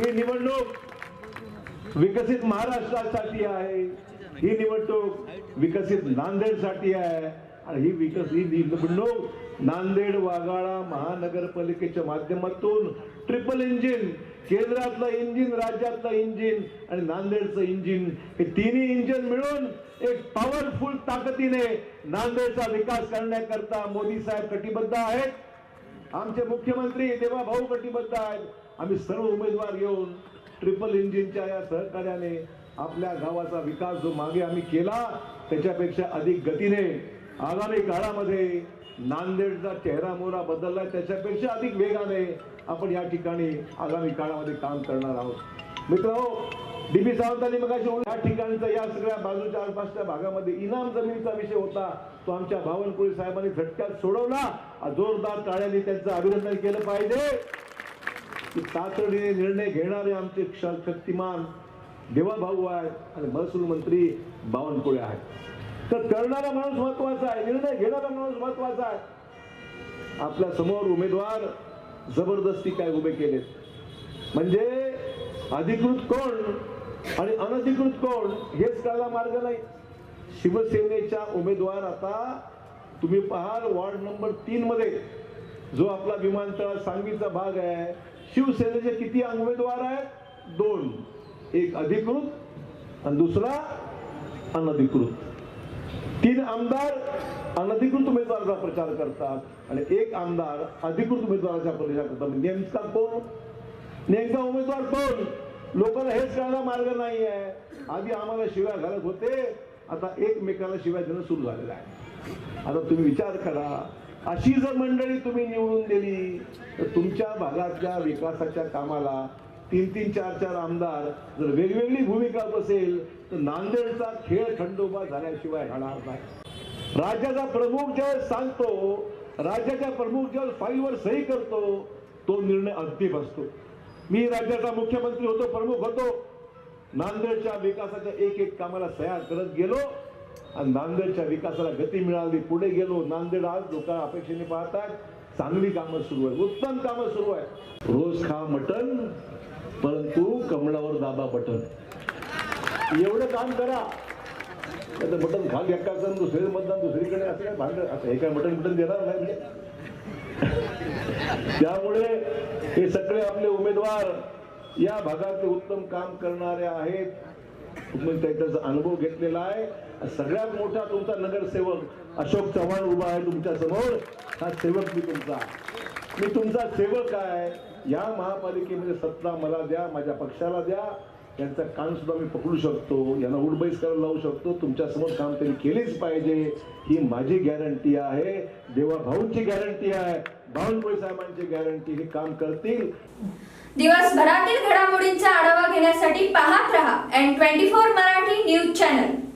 ही निवडणूक विकसित महाराष्ट्रासाठी आहे. ही निवडणूक विकसित नांदेडसाठी आहे. आणि ही विकसित ही निवडणूक नांदेड वाघाळा महानगरपालिकेच्या माध्यमातून ट्रिपल इंजिन केंद्रातलं इंजिन राज्यातलं इंजिन आणि नांदेडचं इंजिन हे तिन्ही इंजिन मिळून एक पॉवरफुल ताकदीने नांदेडचा विकास करण्याकरता मोदी साहेब कटिबद्ध आहेत. आमचे मुख्यमंत्री देवा भाऊ कटिबद्ध आहेत. आम्ही सर्व उमेदवार घेऊन ट्रिपल इंजिनच्या या सहकार्याने आपल्या गावाचा विकास जो मागे आम्ही केला त्याच्यापेक्षा अधिक गतीने आगामी काळामध्ये नांदेडचा चेहरा मोहरा बदलला त्याच्यापेक्षा अधिक वेगाने आपण या ठिकाणी आगामी काळामध्ये काम करणार आहोत. मित्र हो, डीबी सावंतांनी मग या ठिकाणचा या सगळ्या बाजूच्या आसपासच्या भागामध्ये इनाम जमिनीचा विषय होता. तो आमच्या बावनकुळे साहेबांनी झटक्यात सोडवला. जोरदार टाळ्यांनी त्यांचं अभिनंदन केलं पाहिजे. की तातडीने निर्णय घेणारे आमचे शक्तिमान देवाभाऊ आहेत आणि महसूल मंत्री बावनकुळे आहेत. तर करणारा माणूस महत्त्वाचा आहे निर्णय घेणारा माणूस महत्त्वाचा आहे. आपल्यासमोर उमेदवार जबरदस्ती काय उभे केलेत? म्हणजे अधिकृत कोण आणि अनधिकृत कोण हेच कळला मार्ग नाही. शिवसेनेच्या उमेदवार आता तुम्ही पाहाल वार्ड नंबर तीन मध्ये जो आपला विमानतळ सांगलीचा भाग आहे शिवसेनेचे किती उमेदवार आहेत? दोन. एक अधिकृत आणि दुसरा अनधिकृत. तीन आमदार अनधिकृत उमेदवाराचा प्रचार करतात आणि एक आमदार अधिकृत उमेदवाराचा प्रचार करतात म्हणजे नेमका कोण? नेमका उमेदवार कोण? लोकांना हेच कळायला मार्ग नाही आहे. आधी आम्हाला शिव्या घालत होते. आता एकमेकाला शिव्या देणं सुरू झालेलं आहे. आता तुम्ही विचार करा. अशी जर मंडळी तुम्ही निवडून दिली तर तुमच्या भागातल्या विकासाच्या कामाला तीन तीन चार चार आमदार जर वेगवेगळी भूमिका बसेल तर नांदेडचा खेळ खंडोबा झाल्याशिवाय राहणार नाही. राज्याचा प्रमुख ज्यावेळेस सांगतो राज्याच्या प्रमुख ज्यावेळेस फाईलवर सही करतो तो निर्णय अंतिम असतो. मी राज्याचा मुख्यमंत्री होतो प्रमुख होतो. नांदेडच्या विकासाच्या एक एक कामाला सह्या करत गेलो आणि नांदेडच्या विकासाला गती मिळाली पुढे गेलो नांदेड आज लोक अपेक्षेने पाहतात चांगली कामं सुरू आहे उत्तम कामं सुरू आहे रोज खा मटन परंतु कमळावर दाबा बटन. एवढं काम करा. त्याचं बटन खाल एकाचं दुसरे मतदान दुसरीकडे असं काय भांडण? असं हे काय बटन बटन देणार नाही म्हणजे? त्यामुळे हे सगळे आपले उमेदवार या भागातले उत्तम काम करणारे आहेत. तुम्ही त्याचा अनुभव घेतलेला आहे. सगळ्यात मोठा तुमचा नगरसेवक अशोक चव्हाण उभा आहे तुमच्यासमोर. हा सेवक मी तुमचा. मी तुमचा सेवक आहे. या महापालिकेमध्ये सत्ता मला द्या माझ्या पक्षाला द्या. यांचं कान सुद्धा मी पकडू शकतो. यांना उडबैस करायला लावू शकतो. तुमच्यासमोर काम त्यांनी केलीच पाहिजे. ही माझी गॅरंटी आहे. देवा भाऊंची गॅरंटी आहे. बावनकुळे साहेबांची गॅरंटी हे काम करतील. दिवसभरातील घडामोडींचा पाहत रहा. N twenty four Marathi news channel